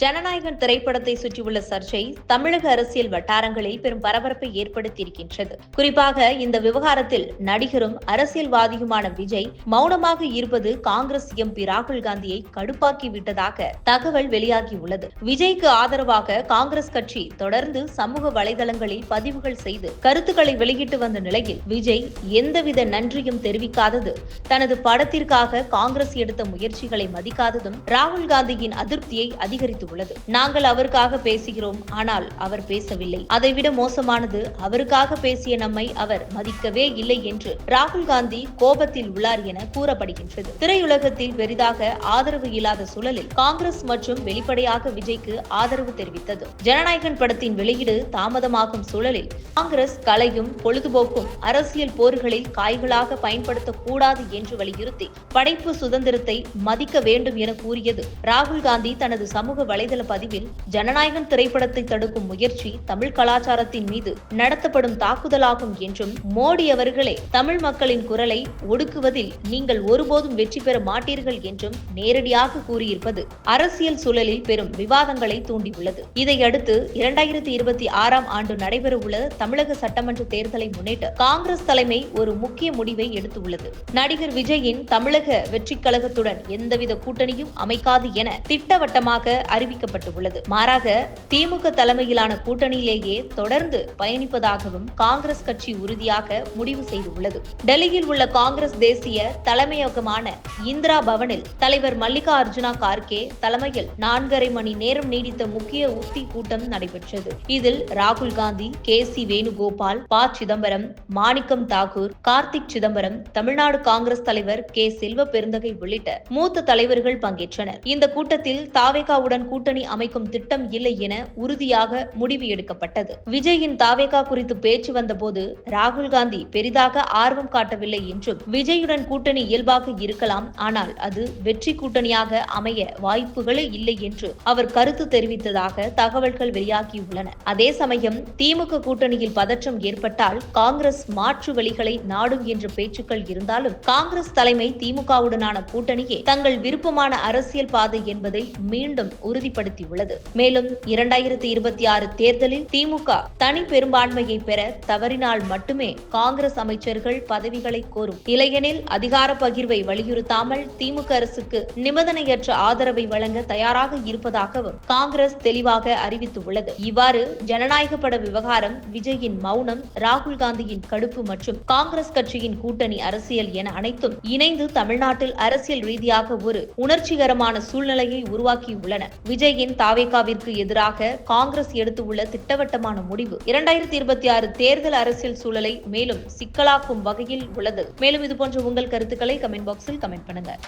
ஜனநாயகன் திரைப்படத்தை சுற்றியுள்ள சர்ச்சை தமிழக அரசியல் வட்டாரங்களில் பெரும் பரபரப்பை ஏற்படுத்தியிருக்கின்றது. குறிப்பாக இந்த விவகாரத்தில் நடிகரும் அரசியல்வாதியுமான விஜய் மௌனமாக இருப்பது காங்கிரஸ் எம்பி ராகுல் காந்தியை கடுப்பாக்கி விட்டதாக தகவல் வெளியாகியுள்ளது. விஜய்க்கு ஆதரவாக காங்கிரஸ் கட்சி தொடர்ந்து சமூக வலைதளங்களில் பதிவுகள் செய்து கருத்துக்களை வெளியிட்டு வந்த நிலையில் விஜய் எந்தவித நன்றியும் தெரிவிக்காதது. தனது படத்திற்காக காங்கிரஸ் எடுத்த முயற்சிகளை மதிக்காததும் ராகுல் காந்தியின் அதிருப்தியை அதிகரித்து அதிகரித்துள்ளது நாங்கள் அவருக்காக பேசுகிறோம் ஆனால் அவர் பேசவில்லை. அதைவிட மோசமானது அவருக்காக பேசிய நம்மை அவர் மதிக்கவே இல்லை என்று ராகுல் காந்தி கோபத்தில் உள்ளார் என கூறப்படுகின்றது. திரையுலகத்தில் பெரிதாக ஆதரவு இல்லாத சூழலில் காங்கிரஸ் மற்றும் வெளிப்படையாக விஜய்க்கு ஆதரவு தெரிவித்தது. ஜனநாயகன் படத்தின் வெளியீடு தாமதமாகும் சூழலில் காங்கிரஸ் கலையும் பொழுதுபோக்கும் அரசியல் போர்களில் காய்களாக பயன்படுத்தக்கூடாது என்று வலியுறுத்தி படைப்பு சுதந்திரத்தை மதிக்க வேண்டும் என கூறியது ராகுல் காந்தி தனது சமூக வலைதள பதிவில் ஜனநாயகன் திரைப்படத்தை தடுக்கும் முயற்சி தமிழ் கலாச்சாரத்தின் மீது நடத்தப்படும் தாக்குதலாகும் என்றும் மோடி அவர்களே தமிழ் மக்களின் குரலை ஒடுக்குவதில் நீங்கள் ஒருபோதும் வெற்றி பெற மாட்டீர்கள் என்றும் நேரடியாக கூறியிருப்பது அரசியல் சூழலில் பெரும் விவாதங்களை தூண்டியுள்ளது. இதையடுத்து இரண்டாயிரத்தி இருபத்தி ஆறாம் ஆண்டு நடைபெறவுள்ள தமிழக சட்டமன்ற தேர்தலை முன்னிட்டு காங்கிரஸ் தலைமை ஒரு முக்கிய முடிவை எடுத்துள்ளது. நடிகர் விஜயின் தமிழக வெற்றிக் கழகத்துடன் எந்தவித கூட்டணியும் அமைக்காது என திட்டவட்டமாக அறி அறிவிக்கப்பட்டுள்ளது. மாறாக திமுக தலைமையிலான கூட்டணியிலேயே தொடர்ந்து பயணிப்பதாகவும் காங்கிரஸ் கட்சி உறுதியாக முடிவு செய்துள்ளது. டெல்லியில் உள்ள காங்கிரஸ் தேசிய தலைமையகமான இந்திரா பவனில் தலைவர் மல்லிகா அர்ஜுனா கார்கே தலைமையில் நான்கரை மணி நேரம் நீடித்த முக்கிய உத்தி கூட்டம் நடைபெற்றது. இதில் ராகுல் காந்தி கே சி வேணுகோபால் ப சிதம்பரம் மாணிக்கம் தாகூர் கார்த்திக் சிதம்பரம் தமிழ்நாடு காங்கிரஸ் தலைவர் கே செல்வ பெருந்தகை உள்ளிட்ட மூத்த தலைவர்கள் பங்கேற்றனர். இந்த கூட்டத்தில் தாவேகாவுடன் கூட்டணி அமைக்கும் திட்டம் இல்லை என உறுதியாக முடிவு எடுக்கப்பட்டது. விஜயின் தாவேகா குறித்து பேச்சு வந்தபோது ராகுல் காந்தி பெரிதாக ஆர்வம் காட்டவில்லை என்றும் விஜயுடன் கூட்டணி இயல்பாக இருக்கலாம் ஆனால் அது வெற்றி கூட்டணியாக அமைய வாய்ப்புகளே இல்லை என்று அவர் கருத்து தெரிவித்ததாக தகவல்கள் வெளியாகியுள்ளன. அதே சமயம் திமுக கூட்டணியில் பதற்றம் ஏற்பட்டால் காங்கிரஸ் மாற்று வழிகளை நாடும் என்ற பேச்சுக்கள் இருந்தாலும் காங்கிரஸ் தலைமை திமுகவுடனான கூட்டணியே தங்கள் விருப்பமான அரசியல் பாதை என்பதை மீண்டும் உறுதிப்படுத்தியுள்ளது. மேலும் இரண்டாயிரத்தி இருபத்தி ஆறு தேர்தலில் திமுக தனி பெரும்பான்மையை பெற தவறினால் மட்டுமே காங்கிரஸ் அமைச்சர்கள் பதவிகளை கோரும். இளையனில் அதிகார பகிர்வை வலியுறுத்தாமல் திமுக அரசுக்கு நிபந்தனையற்ற ஆதரவை வழங்க தயாராக இருப்பதாகவும் காங்கிரஸ் தெளிவாக அறிவித்துள்ளது. இவ்வாறு ஜனநாயக பட விவகாரம் விஜயின் மௌனம் ராகுல் காந்தியின் கடுப்பு மற்றும் காங்கிரஸ் கட்சியின் கூட்டணி அரசியல் என அனைத்தும் இணைந்து தமிழ்நாட்டில் அரசியல் ரீதியாக ஒரு உணர்ச்சிகரமான சூழ்நிலையை உருவாக்கியுள்ளன. விஜயின் தாவேகாவிற்கு எதிராக காங்கிரஸ் எடுத்துள்ள திட்டவட்டமான முடிவு. இரண்டாயிரத்தி இருபத்தி ஆறு தேர்தல் அரசியல் சூழலை மேலும் சிக்கலாக்கும் வகையில் உள்ளது. மேலும் இதுபோன்ற உங்கள் கருத்துக்களை கமெண்ட் பாக்ஸில் கமெண்ட் பண்ணுங்க.